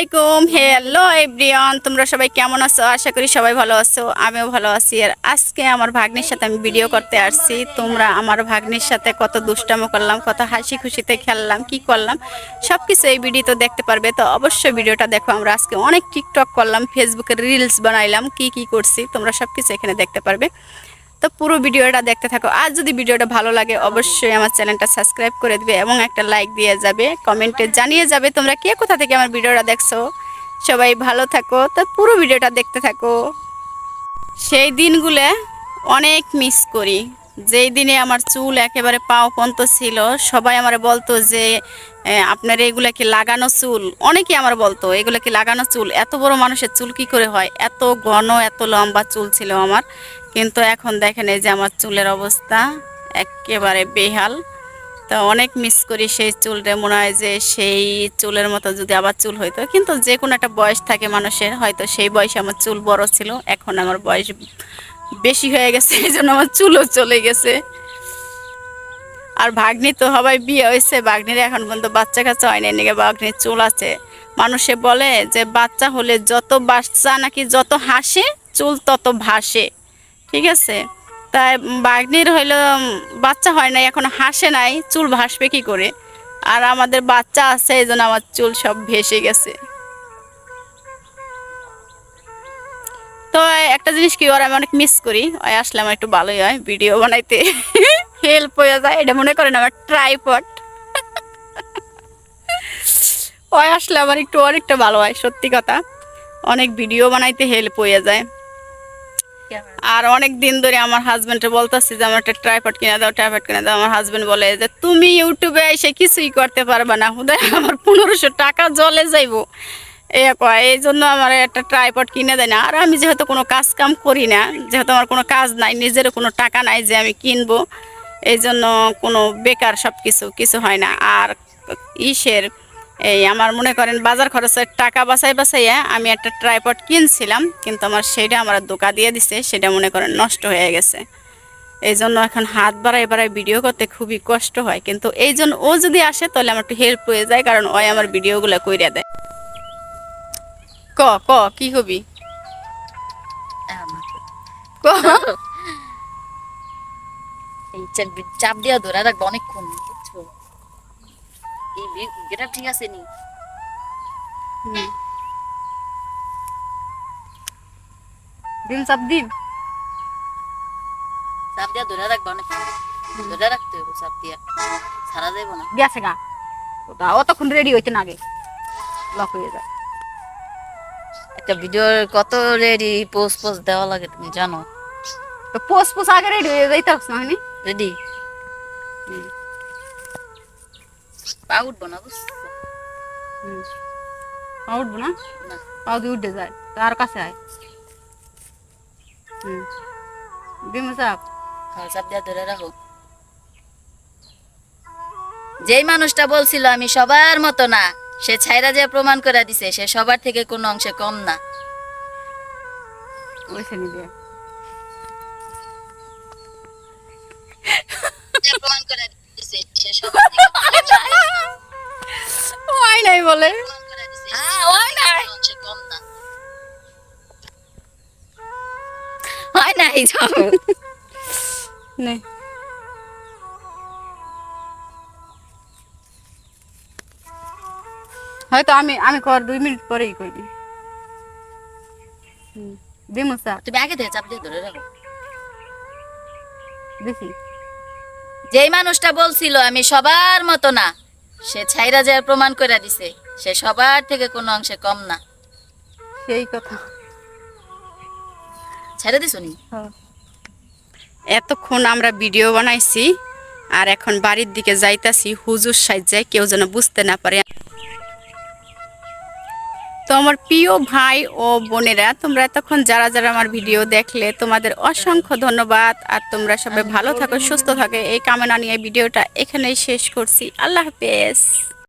আলাইকুম। Hello everyone তোমরা সবাই কেমন আছো? আশা করি সবাই ভালো আছো, আমিও ভালো আছি। আর আজকে আমার ভাগ্নির সাথে আমি ভিডিও করতে আসছি। তোমরা আমার ভাগ্নির সাথে কত দুষ্টামো করলাম, কত হাসি খুশিতে খেললাম, কি করলাম সব কিছু এই ভিডিওতে দেখতে পারবে। তো অবশ্যই ভিডিওটা দেখো, আমরা আজকে অনেক টিকটক করলাম ফেসবুকে রিলস বানাইলাম, কি কি করছি, তোমরা সব কিছু এখানে দেখতে পারবে। তো পুরো ভিডিওটা দেখতে থাকো। আর যদি ভিডিওটা ভালো লাগে, অবশ্যই আমার চ্যানেলটা সাবস্ক্রাইব করে দেবে এবং একটা লাইক দিয়ে যাবে কমেন্টে জানিয়ে যাবে তোমরা কে কোথা থেকে আমার ভিডিওটা দেখছ। সবাই ভালো থাকো। তো পুরো ভিডিওটা দেখতে থাকো। সেই দিনগুলো অনেক মিস করি। যেই দিনে আমার চুল একেবারে পাও পন্ত ছিল, সবাই আমার বলতো যে আপনার এগুলো কি লাগানো চুল? অনেকেই আমার বলতো, এগুলো কি লাগানো চুল? এত বড় মানুষের চুল কি করে হয়? এত ঘন, এত লম্বা চুল ছিল আমার। কিন্তু এখন দেখেন এই যে আমার চুলের অবস্থা, একেবারে বেহাল। তো অনেক মিস করি সেই চুলটা, মনে হয় যে সেই চুলের মতো যদি আবার চুল হইতো। কিন্তু যে কোনো একটা বয়স থাকে মানুষের, হয়তো সেই বয়সে আমার চুল বড় ছিল, এখন আমার বয়স বেশি হয়ে গেছে, এই জন্য আমার চুলও চলে গেছে। আর ভাগ্নি তো সবাই বিয়ে হয়েছে, ভাগ্নির এখন পর্যন্ত বাচ্চা কাচ্চা হয় না নাকি? ভাগ্নির চুল আছে। মানুষে বলে যে, বাচ্চা হলে যত বাচ্চা নাকি যত হাসে, চুল তত ভাসে। ঠিক আছে? তাই বাগ্নির হইল বাচ্চা হয় নাই, এখন হাসে নাই, চুল ভাসবে কি করে? আর আমাদের বাচ্চা আছে, এই জন্য আমার চুল সব ভেসে গেছে। তো একটা জিনিস কি, ওর আমি অনেক মিস করি। ওই আসলে আমার একটু ভালোই হয় ভিডিও বানাইতে। হেল্প হয়ে যায়, এটা মনে করেন আমার ট্রাইপড ওই আসলে আমার একটু অনেকটা ভালো হয়, সত্যি কথা। অনেক ভিডিও বানাইতে হেল্প হয়ে যায়। আর অনেক দিন ধরে আমার হাজবেন্ডে বলতেছি যে, আমার একটা ট্রাইপড কিনে দাও ট্রাইপড কিনে দাও। আমার হাজবেন্ড বলে যে, তুমি ইউটিউবে এসে কিছুই করতে পারবে না। হুদায় আমার পনেরোশো টাকা জলে যাইবো। এ কয়, এই জন্য আমার একটা ট্রাইপড কিনে দেয় না। আর আমি যেহেতু কোনো কাজ কাম করি না, যেহেতু আমার কোনো কাজ নাই নিজেরও কোনো টাকা নাই যে আমি কিনবো, এই জন্য কোনো বেকার সব কিছু কিছু হয় না। আর ইসের এই আমার মনে করেন বাজার খরচের টাকা বাঁচাই বাঁচাইয়া আমি একটা ট্রাইপড কিনছিলাম, কিন্তু আমার সেটা আমার ধোকা দিয়ে দিছে, সেটা মনে করেন নষ্ট হয়ে গেছে। এই জন্য এখন হাত বাড়াই বাড়াই ভিডিও করতে খুবই কষ্ট হয়, কিন্তু এই জন্য ও যদি আসে তাহলে আমার একটু হেল্প হয়ে যায়, কারণ ওই আমার ভিডিওগুলো কইরা দেয়। ক ক কি হবি? ক। চাপ- চাপ দিয়া ধরে রাখব অনেকক্ষণ বুঝছ? এই গেটা ঠিক আছে নি। দিন সব দিন। চাপ দিয়া ধরে রাখব অনেকক্ষণ। ধরে রাখতে হবে চাপ দিয়া। সারা যাইব না। গেছে গা। ওটা অতক্ষণ রেডি হইতে না আগে। লক হয়ে যায়। একটা ভিডিওর কত রেডি পোস্ট পোস্ট দেওয়া লাগে তুমি জানো? তো পোস পোস আগে রেডি হয়ে যাইতে না হয়নি রেডি পা উঠবো না পা উঠবো না? পাও দিয়ে উঠে যায় তার কাছে আয়। হুম। সাপ হ্যাঁ, দিয়া ধরে রাখো। যেই মানুষটা বলছিল আমি সবার মতো না সে ছাইরা যে প্রমাণ করে দিছে সে সবার থেকে কোনো অংশে কম না। ওইসে প্রমাণ করে দিছে সে সবার থেকে ওই নাই বলে। হ্যাঁ ওই নাই। অংশে হয় নাই যাও। নে। হয়তো আমি আমি কর দুই মিনিট পরেই করবি হুম। দিমু তুমি আগে থেকে চাপ দিয়ে ধরে রাখো। দেখি। যেই মানুষটা বলছিল আমি সবার মতো না সে ছাইরা যে প্রমাণ করে দিছে সে সবার থেকে কোনো অংশে কম না। সেই কথা। ছেড়ে দিছো নি? এতক্ষণ আমরা ভিডিও বানাইছি আর এখন বাড়ির দিকে যাইতাছি হুজুর সাজ্জায় কেউ যেন বুঝতে না পারে। তো আমার প্রিয় ভাই ও বোনেরা, তোমরা এতক্ষণ যারা যারা আমার ভিডিও দেখলে, তোমাদের অসংখ্য ধন্যবাদ। আর তোমরা সবাই ভালো থাকো, সুস্থ থাকো। এই কামনা নিয়ে ভিডিওটা এখানেই শেষ করছি। আল্লাহ হাফেজ।